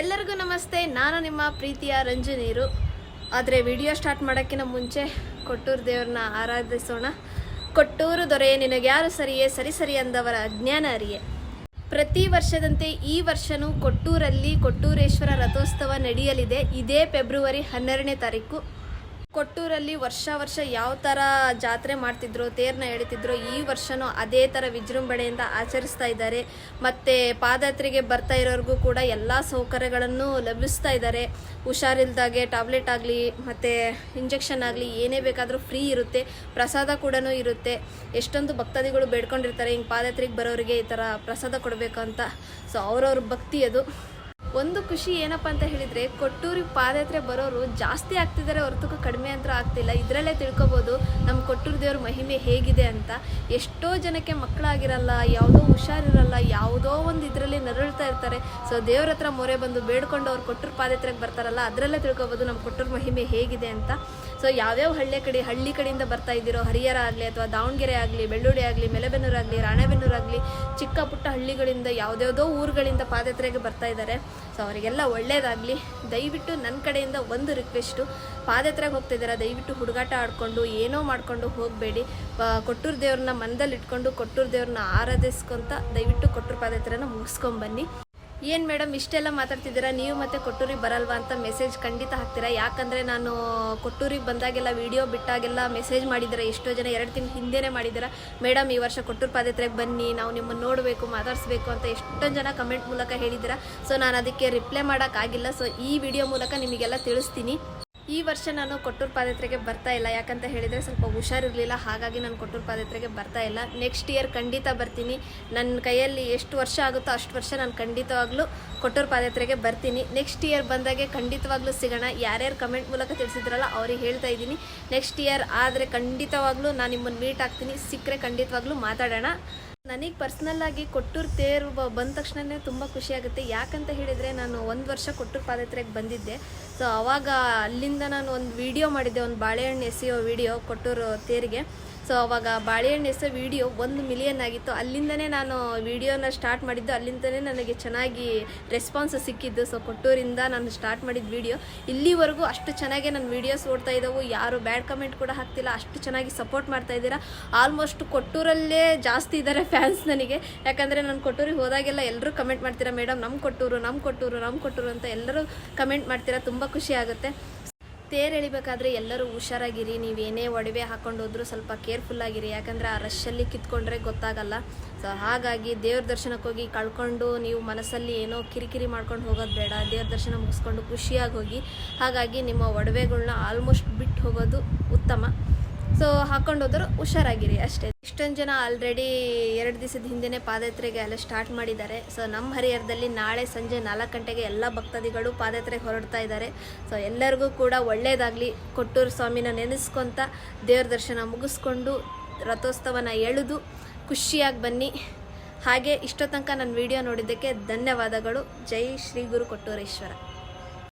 ಎಲ್ಲರಿಗೂ ನಮಸ್ತೆ. ನಾನು ನಿಮ್ಮ ಪ್ರೀತಿಯ ರಂಜನೀರು ಆದರೆ ವಿಡಿಯೋ ಸ್ಟಾರ್ಟ್ ಮಾಡೋಕ್ಕಿಂತ ಮುಂಚೆ ಕೊಟ್ಟೂರು ದೇವ್ರನ್ನ ಆರಾಧಿಸೋಣ. ಕೊಟ್ಟೂರು ದೊರೆ ನಿನಗ್ಯಾರು ಸರಿಯೇ? ಸರಿ ಸರಿ ಅಂದವರ ಅಜ್ಞಾನ ಅರಿಯೇ. ಪ್ರತಿ ವರ್ಷದಂತೆ ಈ ವರ್ಷನೂ ಕೊಟ್ಟೂರಲ್ಲಿ ಕೊಟ್ಟೂರೇಶ್ವರ ರಥೋತ್ಸವ ನಡೆಯಲಿದೆ. ಇದೇ ಫೆಬ್ರವರಿ ಹನ್ನೆರಡನೇ ತಾರೀಕು. ಕೊಟ್ಟೂರಲ್ಲಿ ವರ್ಷ ವರ್ಷ ಯಾವ ಥರ ಜಾತ್ರೆ ಮಾಡ್ತಿದ್ರು ತೇರನ್ನ ಎಳಿತಿದ್ರು, ಈ ವರ್ಷನೂ ಅದೇ ಥರ ವಿಜೃಂಭಣೆಯಿಂದ ಆಚರಿಸ್ತಾ ಇದ್ದಾರೆ. ಮತ್ತು ಪಾದಯಾತ್ರೆಗೆ ಬರ್ತಾ ಇರೋರಿಗೂ ಕೂಡ ಎಲ್ಲ ಸೌಕರ್ಯಗಳನ್ನು ಲಭಿಸ್ತಾ ಇದ್ದಾರೆ. ಹುಷಾರಿಲ್ದಾಗೆ ಟ್ಯಾಬ್ಲೆಟ್ ಆಗಲಿ, ಮತ್ತು ಇಂಜೆಕ್ಷನ್ ಆಗಲಿ, ಏನೇ ಬೇಕಾದರೂ ಫ್ರೀ ಇರುತ್ತೆ. ಪ್ರಸಾದ ಕೂಡ ಇರುತ್ತೆ. ಎಷ್ಟೊಂದು ಭಕ್ತಾದಿಗಳು ಬೇಡ್ಕೊಂಡಿರ್ತಾರೆ, ಹಿಂಗೆ ಪಾದಯಾತ್ರೆಗೆ ಬರೋರಿಗೆ ಈ ಥರ ಪ್ರಸಾದ ಕೊಡಬೇಕು ಅಂತ. ಸೊ ಅವ್ರವ್ರ ಭಕ್ತಿ ಅದು. ಒಂದು ಖುಷಿ ಏನಪ್ಪ ಅಂತ ಹೇಳಿದ್ರೆ ಕೊಟ್ಟೂರಿಗೆ ಪಾದಯಾತ್ರೆ ಬರೋರು ಜಾಸ್ತಿ ಆಗ್ತಿದ್ದಾರೆ ಹೊರತು ಕಡಿಮೆ ಅಂತ ಆಗ್ತಿಲ್ಲ. ಇದರಲ್ಲೇ ತಿಳ್ಕೊಬೋದು ನಮ್ಮ ಕೊಟ್ಟೂರು ದೇವ್ರ ಮಹಿಮೆ ಹೇಗಿದೆ ಅಂತ. ಎಷ್ಟೋ ಜನಕ್ಕೆ ಮಕ್ಕಳಾಗಿರಲ್ಲ, ಯಾವುದೋ ಹುಷಾರಿರಲ್ಲ, ಯಾವುದೋ ಒಂದು ಇದರಲ್ಲಿ ನರಳ್ತಾ ಇರ್ತಾರೆ. ಸೊ ದೇವ್ರ ಹತ್ರ ಮೊರೆ ಬಂದು ಬೇಡ್ಕೊಂಡು ಅವ್ರು ಕೊಟ್ಟೂರು ಪಾದಯಾತ್ರೆಗೆ ಬರ್ತಾರಲ್ಲ, ಅದರಲ್ಲೇ ತಿಳ್ಕೊಬೋದು ನಮ್ಮ ಕೊಟ್ಟೂರು ಮಹಿಮೆ ಹೇಗಿದೆ ಅಂತ. ಸೊ ಯಾವ್ಯಾವ ಹಳ್ಳಿ ಕಡೆ, ಹಳ್ಳಿ ಕಡೆಯಿಂದ ಬರ್ತಾ ಇದ್ದೀರೋ, ಹರಿಹರ ಆಗಲಿ ಅಥವಾ ದಾವಣಗೆರೆ ಆಗಲಿ ಬೆಳ್ಳುಳ್ಳಿ ಆಗಲಿ ಮೆಲೆಬೆನ್ನೂರಾಗಲಿ ಆಗಲಿ, ರಾಣೆಬೆನ್ನೂರು ಆಗಲಿ ಚಿಕ್ಕ ಪುಟ್ಟ ಹಳ್ಳಿಗಳಿಂದ, ಯಾವುದ್ಯಾವುದೋ ಊರುಗಳಿಂದ ಪಾದಯಾತ್ರೆಗೆ ಬರ್ತಾ ಇದ್ದಾರೆ. ಸೊ ಅವರಿಗೆಲ್ಲ ಒಳ್ಳೇದಾಗಲಿ. ದಯವಿಟ್ಟು ನನ್ನ ಕಡೆಯಿಂದ ಒಂದು ರಿಕ್ವೆಸ್ಟು ಪಾದಯಾತ್ರೆಗೆ ಹೋಗ್ತಿದ್ದೀರಾ? ದಯವಿಟ್ಟು ಹುಡುಗಾಟ ಆಡಿಕೊಂಡು, ಏನೋ ಮಾಡಿಕೊಂಡು ಹೋಗಬೇಡಿ. ಕೊಟ್ಟೂರು ದೇವ್ರನ್ನ ಮನದಲ್ಲಿ ಇಟ್ಕೊಂಡು ಕೊಟ್ಟೂರು ದೇವ್ರನ್ನ ಆರಾಧಿಸ್ಕೊಂತ ದಯವಿಟ್ಟು ಕೊಟ್ಟೂರು ಪಾದಯಾತ್ರೆನ ಮುಗಿಸ್ಕೊಂಬನ್ನಿ. ಏನು ಮೇಡಮ್, ಇಷ್ಟೆಲ್ಲ ಮಾತಾಡ್ತಿದ್ದೀರಾ? ನೀವು ಮತ್ತೆ ಕೊಟ್ಟೂರಿಗೆ ಬರಲ್ವಾ ಅಂತ ಮೆಸೇಜ್ ಖಂಡಿತ ಹಾಕ್ತೀರಾ? ಯಾಕಂದರೆ ನಾನು ಕೊಟ್ಟೂರಿಗೆ ಬಂದಾಗೆಲ್ಲ ವಿಡಿಯೋ ಬಿಟ್ಟಾಗೆಲ್ಲ ಮೆಸೇಜ್ ಮಾಡಿದ್ದೀರಾ? ಎಷ್ಟೋ ಜನ ಎರಡು ತಿಂಗಳು ಹಿಂದೆನೇ ಮಾಡಿದ್ದೀರಾ? ಮೇಡಮ್, ಈ ವರ್ಷ ಕೊಟ್ಟೂರು ಪಾದಯಾತ್ರೆಗೆ ಬನ್ನಿ, ನಾವು ನಿಮ್ಮನ್ನು ನೋಡಬೇಕು, ಮಾತಾಡಿಸ್ಬೇಕು ಅಂತ ಎಷ್ಟೊಂದು ಜನ ಕಮೆಂಟ್ ಮೂಲಕ ಹೇಳಿದ್ದೀರಾ? ಸೊ ನಾನು ಅದಕ್ಕೆ ರಿಪ್ಲೈ ಮಾಡೋಕ್ಕಾಗಿಲ್ಲ ಸೊ ಈ ವಿಡಿಯೋ ಮೂಲಕ ನಿಮಗೆಲ್ಲ ತಿಳಿಸ್ತೀನಿ. ಈ ವರ್ಷ ನಾನು ಕೊಟ್ಟೂರು ಪಾದಯಾತ್ರೆಗೆ ಬರ್ತಾ ಇಲ್ಲ. ಯಾಕಂತ ಹೇಳಿದರೆ ಸ್ವಲ್ಪ ಹುಷಾರಿರಲಿಲ್ಲ. ಹಾಗಾಗಿ ನಾನು ಕೊಟ್ಟೂರು ಪಾದಯಾತ್ರೆಗೆ ಬರ್ತಾ ಇಲ್ಲ. ನೆಕ್ಸ್ಟ್ ಇಯರ್ ಖಂಡಿತ ಬರ್ತೀನಿ. ನನ್ನ ಕೈಯಲ್ಲಿ ಎಷ್ಟು ವರ್ಷ ಆಗುತ್ತೋ ಅಷ್ಟು ವರ್ಷ ನಾನು ಖಂಡಿತವಾಗ್ಲೂ ಕೊಟ್ಟೂರು ಪಾದಯಾತ್ರೆಗೆ ಬರ್ತೀನಿ. ನೆಕ್ಸ್ಟ್ ಇಯರ್ ಬಂದಾಗೆ ಖಂಡಿತವಾಗ್ಲೂ ಸಿಗೋಣ. ಯಾರ್ಯಾರು ಕಮೆಂಟ್ ಮೂಲಕ ತಿಳಿಸಿದ್ರಲ್ಲ ಅವ್ರಿಗೆ ಹೇಳ್ತಾ ಇದ್ದೀನಿ. ನೆಕ್ಸ್ಟ್ ಇಯರ್ ಆದರೆ ಖಂಡಿತವಾಗ್ಲೂ ನಾನು ನಿಮ್ಮನ್ನು ಮೀಟ್ ಆಗ್ತೀನಿ. ಸಿಕ್ಕರೆ ಖಂಡಿತವಾಗ್ಲೂ ಮಾತಾಡೋಣ. ನನಗೆ ಪರ್ಸ್ನಲ್ ಆಗಿ ಕೊಟ್ಟೂರು ತೇರು ಬಂದ ತಕ್ಷಣನೇ ತುಂಬ ಖುಷಿ ಆಗುತ್ತೆ ಯಾಕಂತ ಹೇಳಿದರೆ ನಾನು ಒಂದು ವರ್ಷ ಕೊಟ್ಟೂರು ಪಾದಯಾತ್ರೆಗೆ ಬಂದಿದ್ದೆ. ಸೊ ಅವಾಗ ಅಲ್ಲಿಂದ ನಾನು ಒಂದು ವಿಡಿಯೋ ಮಾಡಿದ್ದೆ, ಒಂದು ಬಾಳೆಹಣ್ಣು ಎಸೆಯೋ ವಿಡಿಯೋ ಕೊಟ್ಟೂರು ತೇರಿಗೆ. ಸೊ ಅವಾಗ ಬಾಳೆಹಣ್ಣು ಎಸೆಯೋ ವಿಡಿಯೋ ಒಂದು ಮಿಲಿಯನ್ ಆಗಿತ್ತು. ಅಲ್ಲಿಂದನೇ ನಾನು ವಿಡಿಯೋನ ಸ್ಟಾರ್ಟ್ ಮಾಡಿದ್ದು. ಅಲ್ಲಿಂದನೇ ನನಗೆ ಚೆನ್ನಾಗಿ ರೆಸ್ಪಾನ್ಸ್ ಸಿಕ್ಕಿದ್ದು. ಸೊ ಕೊಟ್ಟೂರಿಂದ ನಾನು ಸ್ಟಾರ್ಟ್ ಮಾಡಿದ ವಿಡಿಯೋ ಇಲ್ಲಿವರೆಗೂ ಅಷ್ಟು ಚೆನ್ನಾಗಿ ನನ್ನ ವೀಡಿಯೋಸ್ ಓಡ್ತಾ ಇದ್ದಾವೆ ಯಾರು ಬ್ಯಾಡ್ ಕಮೆಂಟ್ ಕೂಡ ಹಾಕ್ತಿಲ್ಲ. ಅಷ್ಟು ಚೆನ್ನಾಗಿ ಸಪೋರ್ಟ್ ಮಾಡ್ತಾ ಇದ್ದೀರಾ. ಆಲ್ಮೋಸ್ಟ್ ಕೊಟ್ಟೂರಲ್ಲೇ ಜಾಸ್ತಿ ಇದ್ದಾರೆ ಫ್ಯಾನ್ಸ್ ನನಗೆ. ಯಾಕಂದರೆ ನಾನು ಕೊಟ್ಟೂರಿಗೆ ಹೋದಾಗೆಲ್ಲ ಎಲ್ಲರೂ ಕಮೆಂಟ್ ಮಾಡ್ತೀರಾ, ಮೇಡಮ್ ನಮ್ಮ ಕೊಟ್ಟೂರು ನಮ್ಮ ಕೊಟ್ಟೂರು ನಮ್ಮ ಕೊಟ್ಟೂರು ಅಂತ ಎಲ್ಲರೂ ಕಮೆಂಟ್ ಮಾಡ್ತೀರಾ, ತುಂಬ ಖುಷಿ ಆಗುತ್ತೆ. ತೇರು ಎಳಿಬೇಕಾದ್ರೆ ಎಲ್ಲರೂ ಹುಷಾರಾಗಿರಿ ನೀವೇನೇ ಒಡವೆ ಹಾಕೊಂಡು ಹೋದ್ರೂ ಸ್ವಲ್ಪ ಕೇರ್ಫುಲ್ ಆಗಿರಿ. ಯಾಕಂದರೆ ಆ ರಶ್ಶಲ್ಲಿ ಕಿತ್ಕೊಂಡ್ರೆ ಗೊತ್ತಾಗಲ್ಲ. ಸೊ ಹಾಗಾಗಿ ದೇವ್ರ ದರ್ಶನಕ್ಕೆ ಹೋಗಿ ಕಳ್ಕೊಂಡು ನೀವು ಮನಸ್ಸಲ್ಲಿ ಏನೋ ಕಿರಿಕಿರಿ ಮಾಡ್ಕೊಂಡು ಹೋಗೋದು ಬೇಡ. ದೇವ್ರ ದರ್ಶನ ಮುಗಿಸ್ಕೊಂಡು ಖುಷಿಯಾಗಿ ಹೋಗಿ. ಹಾಗಾಗಿ ನಿಮ್ಮ ಒಡವೆಗಳನ್ನ ಆಲ್ಮೋಸ್ಟ್ ಬಿಟ್ಟು ಹೋಗೋದು ಉತ್ತಮ. ಸೊ ಹಾಕೊಂಡು ಹೋದ್ರು ಹುಷಾರಾಗಿರಿ ಅಷ್ಟೇ. ಇಷ್ಟೊಂದು ಜನ ಆಲ್ರೆಡಿ ಎರಡು ದಿವಸದ ಹಿಂದೆನೇ ಪಾದಯಾತ್ರೆಗೆ ಎಲ್ಲ ಸ್ಟಾರ್ಟ್ ಮಾಡಿದ್ದಾರೆ. ಸೊ ನಮ್ಮ ಹರಿಹರದಲ್ಲಿ ನಾಳೆ ಸಂಜೆ ನಾಲ್ಕು ಗಂಟೆಗೆ ಎಲ್ಲ ಭಕ್ತಾದಿಗಳು ಪಾದಯಾತ್ರೆಗೆ ಹೊರಡ್ತಾ ಇದ್ದಾರೆ. ಸೊ ಎಲ್ಲರಿಗೂ ಕೂಡ ಒಳ್ಳೆಯದಾಗಲಿ ಕೊಟ್ಟೂರು ಸ್ವಾಮಿನ ನೆನೆಸ್ಕೊಂತ ದೇವ್ರ ದರ್ಶನ ಮುಗಿಸ್ಕೊಂಡು ರಥೋತ್ಸವನ ಎಳೆದು ಖುಷಿಯಾಗಿ ಬನ್ನಿ. ಹಾಗೆ ಇಷ್ಟೋ ನನ್ನ ವಿಡಿಯೋ ನೋಡಿದ್ದಕ್ಕೆ ಧನ್ಯವಾದಗಳು. ಜೈ ಶ್ರೀ ಗುರು ಕೊಟ್ಟೂರೇಶ್ವರ.